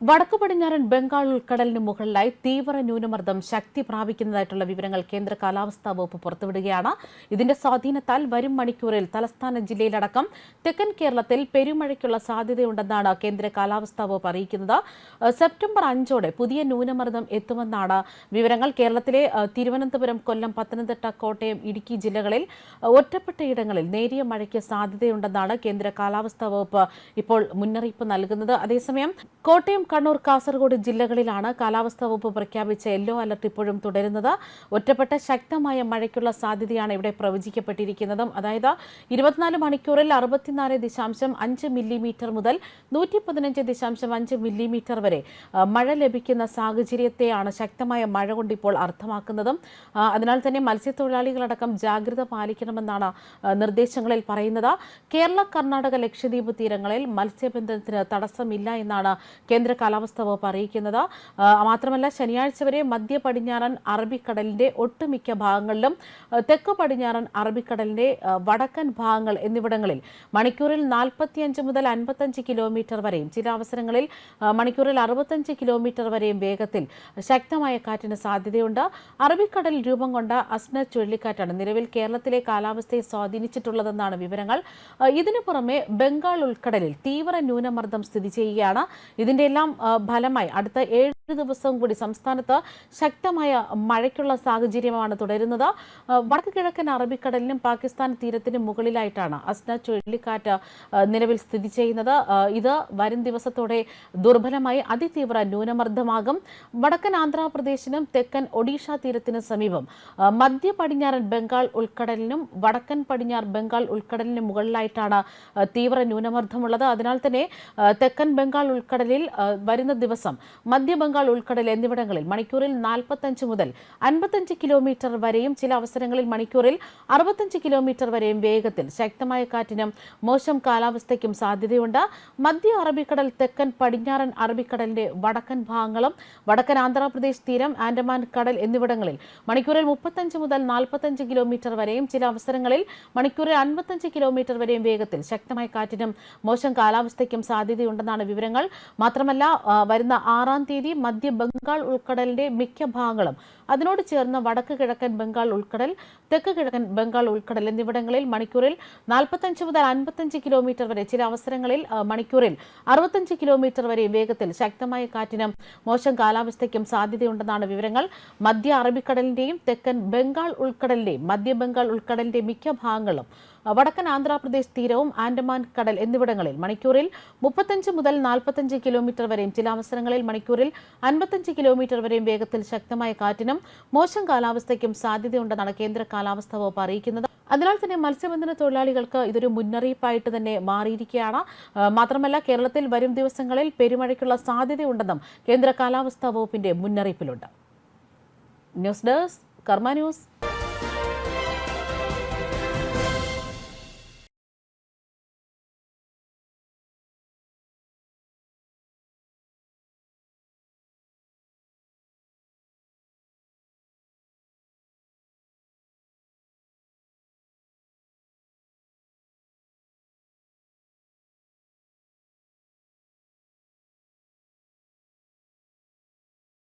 വടക്കു പടിഞ്ഞാറൻ ബംഗാൾ ഉൾക്കടലിന് മുകളിലായി തീവ്ര ന്യൂനമർദ്ദം ശക്തി പ്രാപിക്കുന്നതായിട്ടുള്ള വിവരങ്ങൾ കേന്ദ്ര കാലാവസ്ഥാ വകുപ്പ് പുറത്തുവിടുകയാണ്. ഇതിന്റെ സ്വാധീനത്താൽ വരും മണിക്കൂറിൽ തലസ്ഥാന ജില്ലയിലടക്കം തെക്കൻ കേരളത്തിൽ പെരുമഴയ്ക്കുള്ള സാധ്യതയുണ്ടെന്നാണ് കേന്ദ്ര കാലാവസ്ഥാ വകുപ്പ് അറിയിക്കുന്നത്. സെപ്റ്റംബർ അഞ്ചോടെ പുതിയ ന്യൂനമർദ്ദം എത്തുമെന്നാണ് വിവരങ്ങൾ. കേരളത്തിലെ തിരുവനന്തപുരം കൊല്ലം പത്തനംതിട്ട കോട്ടയം ഇടുക്കി ജില്ലകളിൽ ഒറ്റപ്പെട്ട ഒറ്റപ്പെട്ടയിടങ്ങളിൽ നേരിയ മഴയ്ക്ക് സാധ്യതയുണ്ടെന്നാണ് കേന്ദ്ര കാലാവസ്ഥാ വകുപ്പ് ഇപ്പോൾ മുന്നറിയിപ്പ് നൽകുന്നത്. അതേസമയം കോട്ടയം കണ്ണൂർ കാസർഗോഡ് ജില്ലകളിലാണ് കാലാവസ്ഥാ വകുപ്പ് പ്രഖ്യാപിച്ച യെല്ലോ അലർട്ട് ഇപ്പോഴും തുടരുന്നത്. ഒറ്റപ്പെട്ട ശക്തമായ മഴയ്ക്കുള്ള സാധ്യതയാണ് ഇവിടെ പ്രവചിക്കപ്പെട്ടിരിക്കുന്നതും. അതായത് ഇരുപത്തിനാല് മണിക്കൂറിൽ അറുപത്തിനാല് ദശാംശം അഞ്ച് മില്ലിമീറ്റർ മുതൽ നൂറ്റി പതിനഞ്ച് ദശാംശം അഞ്ച് മില്ലിമീറ്റർ വരെ മഴ ലഭിക്കുന്ന സാഹചര്യത്തെയാണ് ശക്തമായ മഴ കൊണ്ട് ഇപ്പോൾ അർത്ഥമാക്കുന്നതും. അതിനാൽ തന്നെ മത്സ്യത്തൊഴിലാളികളടക്കം ജാഗ്രത പാലിക്കണമെന്നാണ് നിർദ്ദേശങ്ങളിൽ പറയുന്നത്. കേരള കർണാടക ലക്ഷദ്വീപ് തീരങ്ങളിൽ മത്സ്യബന്ധനത്തിന് തടസ്സമില്ല എന്നാണ് കേന്ദ്ര കാലാവസ്ഥാ വകുപ്പ് അറിയിക്കുന്നത്. മാത്രമല്ല ശനിയാഴ്ച വരെ മധ്യ പടിഞ്ഞാറൻ അറബിക്കടലിന്റെ ഒട്ടുമിക്ക ഭാഗങ്ങളിലും തെക്ക് പടിഞ്ഞാറൻ അറബിക്കടലിന്റെ വടക്കൻ ഭാഗങ്ങൾ എന്നിവിടങ്ങളിൽ മണിക്കൂറിൽ നാൽപ്പത്തിയഞ്ച് മുതൽ അൻപത്തഞ്ച് കിലോമീറ്റർ വരെയും ചില അവസരങ്ങളിൽ മണിക്കൂറിൽ അറുപത്തഞ്ച് കിലോമീറ്റർ വരെയും വേഗത്തിൽ ശക്തമായ കാറ്റിന് സാധ്യതയുണ്ട്. അറബിക്കടൽ രൂപം കൊണ്ട അസ്ന ചുഴലിക്കാറ്റാണ് നിലവിൽ കേരളത്തിലെ കാലാവസ്ഥയെ സ്വാധീനിച്ചിട്ടുള്ളതെന്നാണ് വിവരങ്ങൾ. ഇതിനു പുറമെ ബംഗാൾ ഉൾക്കടലിൽ തീവ്ര ന്യൂനമർദ്ദം സ്ഥിതി ചെയ്യുകയാണ്. ഇതിന്റെ എല്ലാം ഫലമായി. അടുത്ത ഏഴ് ദിവസവും കൂടി സംസ്ഥാനത്ത് ശക്തമായ മഴയ്ക്കുള്ള സാഹചര്യമാണ് തുടരുന്നത്. വടക്ക് കിഴക്കൻ അറബിക്കടലിനും പാകിസ്ഥാൻ തീരത്തിനും മുകളിലായിട്ടാണ് അസ്ന ചുഴലിക്കാറ്റ് നിലവിൽ സ്ഥിതി ചെയ്യുന്നത്. ഇത് വരും ദിവസത്തോടെ ദുർബലമായി അതിതീവ്ര ന്യൂനമർദ്ദമാകും. വടക്കൻ ആന്ധ്രാപ്രദേശിനും തെക്കൻ ഒഡീഷ തീരത്തിനും സമീപം മധ്യ പടിഞ്ഞാറൻ ബംഗാൾ ഉൾക്കടലിനും വടക്കൻ പടിഞ്ഞാർ ബംഗാൾ ഉൾക്കടലിനും മുകളിലായിട്ടാണ് തീവ്ര ന്യൂനമർദ്ദമുള്ളത്. അതിനാൽ തന്നെ തെക്കൻ ബംഗാൾ ഉൾക്കടലിൽ വരുന്ന ദിവസം മധ്യ ബംഗാൾ ഉൾക്കടൽ എന്നിവിടങ്ങളിൽ മണിക്കൂറിൽ നാൽപ്പത്തഞ്ച് മുതൽ അൻപത്തഞ്ച് കിലോമീറ്റർ വരെയും ചില അവസരങ്ങളിൽ മണിക്കൂറിൽ അറുപത്തഞ്ച് കിലോമീറ്റർ വരെയും വേഗത്തിൽ ശക്തമായ കാറ്റിനും മോശം കാലാവസ്ഥയ്ക്കും സാധ്യതയുണ്ട്. മധ്യ അറബിക്കടൽ തെക്കൻ പടിഞ്ഞാറൻ അറബിക്കടലിന്റെ വടക്കൻ ഭാഗങ്ങളും വടക്കൻ ആന്ധ്രാപ്രദേശ് തീരം ആൻഡമാൻ കടൽ എന്നിവിടങ്ങളിൽ മണിക്കൂറിൽ മുപ്പത്തഞ്ച് മുതൽ നാൽപ്പത്തഞ്ച് കിലോമീറ്റർ വരെയും ചില അവസരങ്ങളിൽ മണിക്കൂറിൽ അൻപത്തഞ്ച് കിലോമീറ്റർ വരെയും വേഗത്തിൽ ശക്തമായ കാറ്റിനും മോശം കാലാവസ്ഥയ്ക്കും സാധ്യതയുണ്ടെന്നാണ് വിവരങ്ങൾ. മാത്രമല്ല വരുന്ന ആറാം തീയതി മധ്യ ബംഗാൾ ഉൾക്കടലിന്റെ മിക്ക ഭാഗങ്ങളും. അതിനോട് ചേർന്ന വടക്ക് കിഴക്കൻ ബംഗാൾ ഉൾക്കടൽ തെക്ക് കിഴക്കൻ ബംഗാൾ ഉൾക്കടൽ എന്നിവിടങ്ങളിൽ മണിക്കൂറിൽ നാൽപ്പത്തഞ്ച് മുതൽ അൻപത്തഞ്ച് കിലോമീറ്റർ വരെ ചില അവസരങ്ങളിൽ മണിക്കൂറിൽ അറുപത്തഞ്ച് കിലോമീറ്റർ വരെ വേഗത്തിൽ ശക്തമായ കാറ്റിനും മോശം കാലാവസ്ഥയ്ക്കും സാധ്യതയുണ്ടെന്നാണ് വിവരങ്ങൾ. മധ്യ അറബിക്കടലിന്റെയും തെക്കൻ ബംഗാൾ ഉൾക്കടലിന്റെയും മധ്യ ബംഗാൾ ഉൾക്കടലിന്റെ മിക്ക ഭാഗങ്ങളും വടക്കൻ ആന്ധ്രാപ്രദേശ് തീരവും ആൻഡമാൻ കടൽ എന്നിവിടങ്ങളിൽ മണിക്കൂറിൽ മുപ്പത്തഞ്ച് മുതൽ നാൽപ്പത്തഞ്ച് കിലോമീറ്റർ വരെയും ചില അവസരങ്ങളിൽ മണിക്കൂറിൽ അൻപത്തഞ്ച് കിലോമീറ്റർ വരെയും വേഗത്തിൽ ശക്തമായ കാറ്റിനും മോശം കാലാവസ്ഥയ്ക്കും സാധ്യതയുണ്ടെന്നാണ് കേന്ദ്ര കാലാവസ്ഥാ വകുപ്പ് അറിയിക്കുന്നത്. അതിനാൽ തന്നെ മത്സ്യബന്ധന തൊഴിലാളികൾക്ക് ഇതൊരു മുന്നറിയിപ്പായിട്ട് തന്നെ മാറിയിരിക്കുകയാണ്. മാത്രമല്ല കേരളത്തിൽ വരും ദിവസങ്ങളിൽ പെരുമഴയ്ക്കുള്ള സാധ്യതയുണ്ടെന്നും കേന്ദ്ര കാലാവസ്ഥാ വകുപ്പിന്റെ മുന്നറിയിപ്പിലുണ്ട്. News desk Karma news.